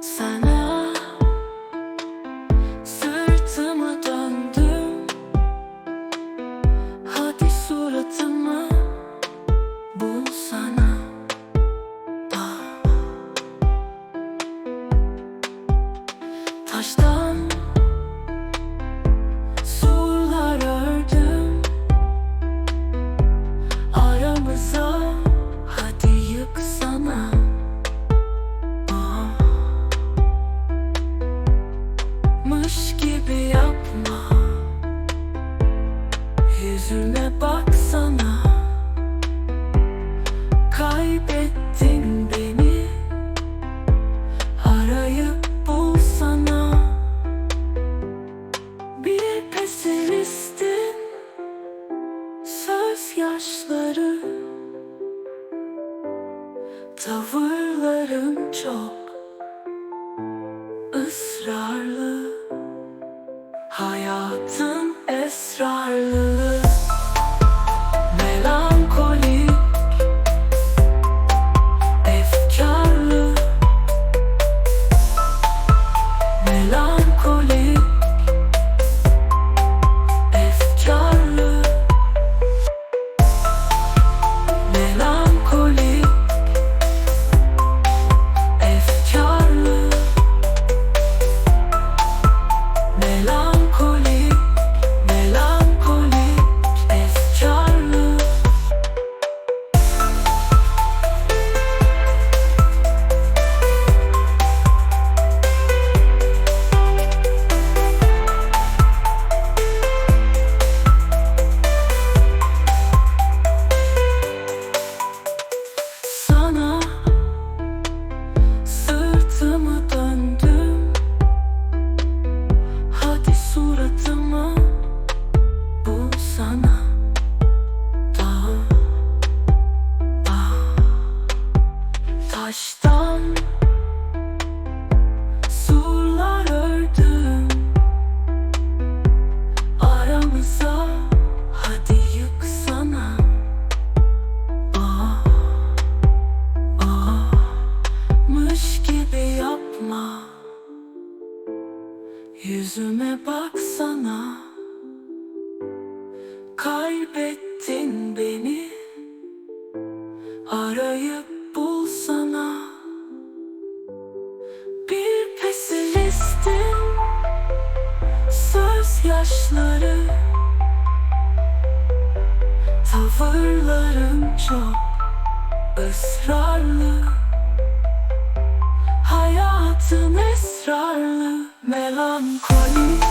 Sana sırtımı döndüm Hadi suratımı bulsana ah. Taştan Yüzüme baksana. Kaybettin beni. Arayıp bulsana. Bir pesimistin. Söz yaşları. Tavırların çok ısrarlı. Hayatın Yüzüme baksana. Kaybettin beni. Arayıp bulsana. Bir pesimistin Söz yaşları. Tavırların çok ısrarlı melancholy.